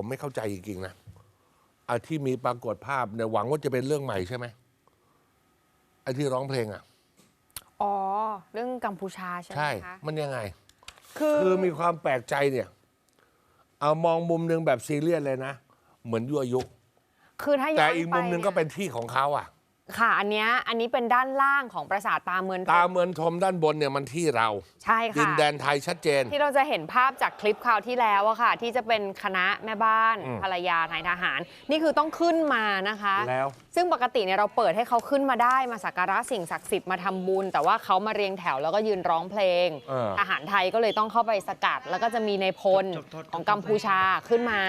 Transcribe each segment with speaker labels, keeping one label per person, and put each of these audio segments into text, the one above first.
Speaker 1: ผมไม่เข้าใจจริงๆนะไอ้ที่มีปรากฏภาพเนี่ยหวังว่าจะเป็นเรื่องใหม่ใช่ไหมไอ้ที่ร้องเพลงอะ
Speaker 2: อ๋อ เรื่องกัมพูชาใช่ไหม
Speaker 1: ใช่
Speaker 2: คะ
Speaker 1: มันยังไง
Speaker 2: คือ
Speaker 1: คือมีความแปลกใจเนี่ย เอามองมุมหนึ่งแบบซีเรียสเลยนะ เหมือนยั่วยุ
Speaker 2: คือถ้าย้
Speaker 1: แต่
Speaker 2: อน
Speaker 1: อีกมุมหนึ่ง
Speaker 2: ไย
Speaker 1: ก็เป็นที่ของเขาอะ
Speaker 2: ค่ะ อันเนี้ยอันนี้เป็นด้านล่างของปราสาทตาเมืองท
Speaker 1: ตา
Speaker 2: อง
Speaker 1: เมือนทมด้านบนเนี่ยมันที่เรา
Speaker 2: ใช่
Speaker 1: ดิน
Speaker 2: ค่ะ
Speaker 1: แดนไทยชัดเจน
Speaker 2: ที่เราจะเห็นภาพจากคลิปคราวที่แล้วอะค่ะ ที่จะเป็นคณะแม่บ้าน
Speaker 1: อืม
Speaker 2: ภรรยานายทหาร นี่คือต้องขึ้นมานะคะ
Speaker 1: แล้ว
Speaker 2: ซึ่งปกติเนี่ยเราเปิดให้เขาขึ้นมาได้มาสักการะสิ่งศักดิ์สิทธิ์มาทำบุญ แต่ว่าเขามาเรียงแถวแล้วก็ยืนร้องเพลง
Speaker 1: เออ
Speaker 2: ทหารไทยก็เลยต้องเข้าไปสกัด แล้วก็จะมีในพลของกัมพูชาขึ้นมา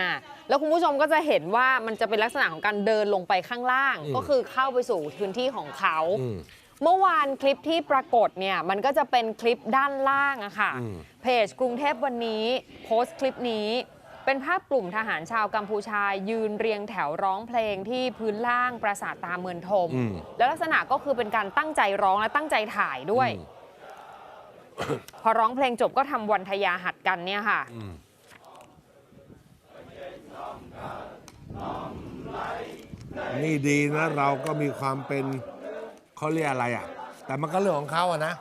Speaker 2: แล้วคุณผู้ชมก็จะเห็นว่ามันจะเป็นลักษณะของการเดินลงไปข้างล่าง ก็คือเข้าไปสู่พื้นที่ของเขา
Speaker 1: อืม
Speaker 2: เมื่อวานคลิปที่ปรากฏเนี่ยมันก็จะเป็นคลิปด้านล่างอะค่ะ
Speaker 1: อืม
Speaker 2: เพจกรุงเทพวันนี้ โพสต์คลิปนี้ เป็นภาพกลุ่มทหารชาวกัมพูชายืนเรียงแถวร้องเพลงที่พื้นล่างปราสาทตาเมืองทม
Speaker 1: อืม
Speaker 2: แล้วลักษณะก็คือเป็นการตั้งใจร้องและตั้งใจถ่ายด้วย พอร้องเพลงจบก็ทำวันทยาหัดกันเนี่ยค่ะ
Speaker 1: นี่ดีนะเราก็มีความเป็นเขาเรียกอะไรอะ แต่มันก็เรื่องของเขาอะนะ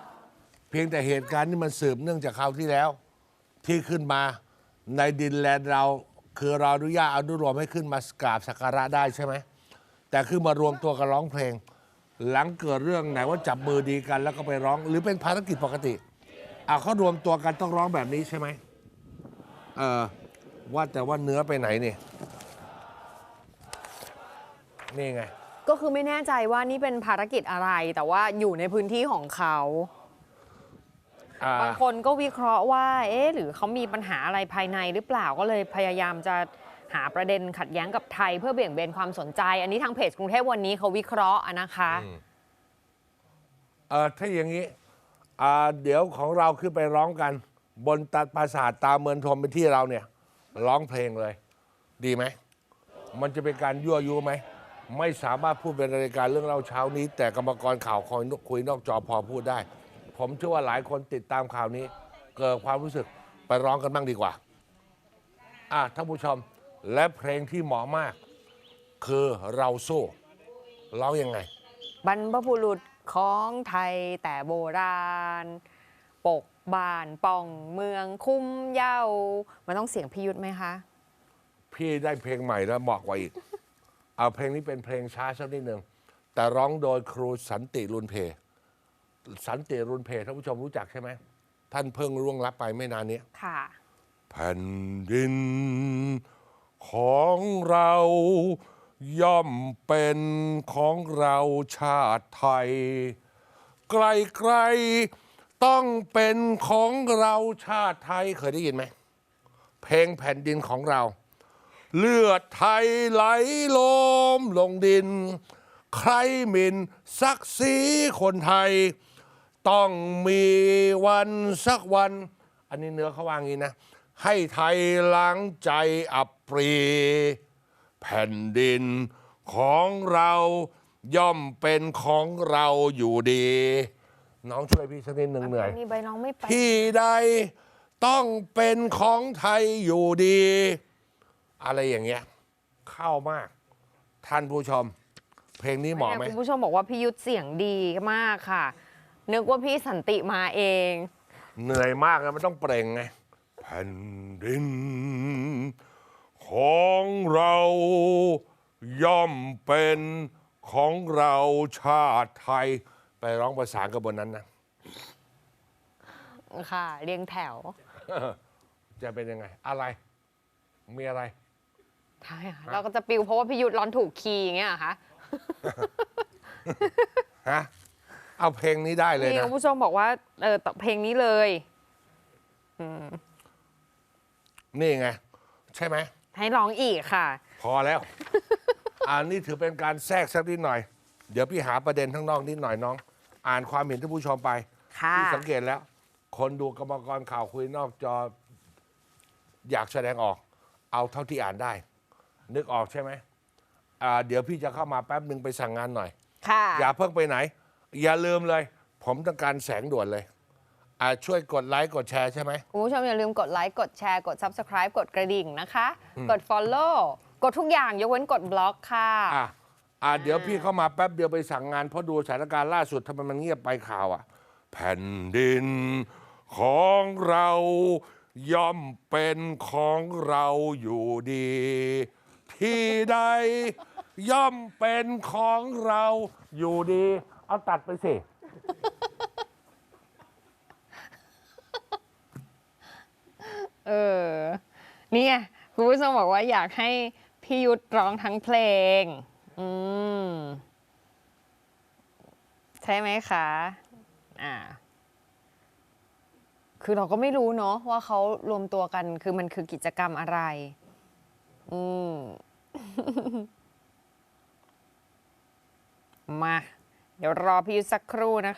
Speaker 1: เพียงแต่เหตุการณ์นี่มันสืบเนื่องจากคราวที่แล้ว ที่ขึ้นมาในดินแลนเราคือเราอนุญาตอนุโลมให้ขึ้นมากราบสักการะได้ใช่ไหมแต่คือมารวมตัวกันร้องเพลง หลังเกิดเรื่องไหนว่าจับมือดีกันแล้วก็ไปร้อง หรือเป็นภารกิจปกติอะเขารวมตัวกันต้องร้องแบบนี้ใช่ไหมเออว่าแต่ว่าเนื้อไปไหนเนี่ย นี่ไง
Speaker 2: ก็คือไม่แน่ใจว่านี่เป็นภารกิจอะไร แต่ว่าอยู่ในพื้นที่ของเขา
Speaker 1: อ่า
Speaker 2: บางคนก็วิเคราะห์ว่า เอ๊ะ หรือเขามีปัญหาอะไรภายในหรือเปล่า ก็เลยพยายามจะหาประเด็นขัดแย้งกับไทย เพื่อเบี่ยงเบนความสนใจ อันนี้ทางเพจกรุงเทพวันนี้เขาวิเคราะห์อะนะคะ
Speaker 1: เออถ้าอย่างนี้อ่าเดี๋ยวของเราขึ้นไปร้องกัน บนตาปราสาทตาเมืองทมเป็นที่เราเนี่ย ร้องเพลงเลย ดีไหม มันจะเป็นการยั่วยุไหม ไม่สามารถพูดเป็นรายการเรื่องเล่าเช้านี้ แต่กรรมกรข่าวคอยคุยนอกจอพอพูดได้ ผมเชื่อว่าหลายคนติดตามข่าวนี้ เกิดความรู้สึกไปร้องกันบ้างดีกว่าอะท่านผู้ชมและเพลงที่เหมาะมาก คือเราสู้ร้องยังไง
Speaker 2: บรรพบุรุษของไทยแต่โบราณ ปกบ้านป้องเมืองคุ้มเย้ามันต้องเสียงพิยุทธไหมคะ
Speaker 1: พี่ได้เพลงใหม่แล้วเหมาะกว่าอีก เอาเพลงนี้เป็นเพลงช้าสักนิดหนึ่งแต่ร้องโดยครูสันติรุนเพ สันติรุนเพท่านผู้ชมรู้จักใช่ไหมท่านเพิ่งร่วงลับไปไม่นานนี้
Speaker 2: ค่ะ
Speaker 1: แผ่นดินของเราย่อมเป็นของเราชาติไทย ไกลๆต้องเป็นของเราชาติไทยเคยได้ยินไหม เพลงแผ่นดินของเรา เลือดไทยไหลลมลงดิน ใครหมินศักดิ์ศรีคนไทย ต้องมีวันสักวัน อันนี้เนื้อเขาวางงี้นะ ให้ไทยล้างใจอับปรี แผ่นดินของเราย่อมเป็นของเราอยู่ดี น้องช่วยพี่สักนิดหนึ่งเหนื่อย
Speaker 2: มีใบร้องไม่ไป
Speaker 1: ที่ใดต้องเป็นของไทยอยู่ดี อะไรอย่างเงี้ย เข้ามาก ท่านผู้ชม เพลงนี้เหมาะไหม
Speaker 2: คุณผู้ชมบอกว่าพี่ยุทธเสียงดีมากค่ะ นึกว่าพี่สันติมาเอง
Speaker 1: เหนื่อยมากนะมันต้องเปล่งไงแผ่นดิน ของเราย่อมเป็นของเราชาติไทย ไปร้องประสานกับบนนั้นนะ
Speaker 2: ค่ะ เรียงแถว
Speaker 1: จะเป็นยังไง อะไร มีอะไร
Speaker 2: ใช่ค่ะเราก็จะปิวเพราะว่าพี่ยุทธร้อนถูกคีย์อย่างเงี้ยเหรอคะ
Speaker 1: ฮะเอาเพลงนี้ได้เลย
Speaker 2: นี่
Speaker 1: นะ
Speaker 2: คุณผู้ชมบอกว่าเออเพลงนี้เลย
Speaker 1: นี่ไง ใช่ไหม
Speaker 2: ให้ร้องอีกค่ะ
Speaker 1: พอแล้ว อันนี้ถือเป็นการแทรกสักนิดหน่อย เดี๋ยวพี่หาประเด็นข้างนอกนิดหน่อยน้อง อ่านความเห็นท่านผู้ชมไป
Speaker 2: ค่ะ
Speaker 1: พี่สังเกตแล้ว คนดูกรรมกรข่าวคุยนอกจอ อยากแสดงออก เอาเท่าที่อ่านได้ นึกออกใช่ไหมอ่าเดี๋ยวพี่จะเข้ามาแป๊บหนึ่งไปสั่งงานหน่อย
Speaker 2: ค่ะ
Speaker 1: อย่าเพิ่งไปไหน อย่าลืมเลย ผมต้องการแสงด่วนเลยอ่าช่วยกดไลค์กดแชร์ใช่ไหม
Speaker 2: คุณผู้ชมอย่าลืมกดไลค์ กดแชร์ กด Subscribe กดกระดิ่งนะคะ กด Follow กดทุกอย่างยกเว้นกดบล็อกค่ะ
Speaker 1: อะอะเดี๋ยวพี่เข้ามาแป๊บเดียวไปสั่งงานเพราะดูสถานการณ์ล่าสุดทำไมมันเงียบไปข่าวอะ แผ่นดินของเราย่อมเป็นของเราอยู่ดี ที่ใด ย่อมเป็นของเราอยู่ดี เอาตัดไปสิ
Speaker 2: เออเนี่ยคุณผู้ชมบอกว่าอยากให้พี่ยุทธร้องทั้งเพลง อืม ใช่ไหมคะ อ่า คือเราก็ไม่รู้เนาะว่าเขารวมตัวกัน คือมันคือกิจกรรมอะไร อืมมา เดี๋ยวรอพี่ยุทธสักครู่นะคะ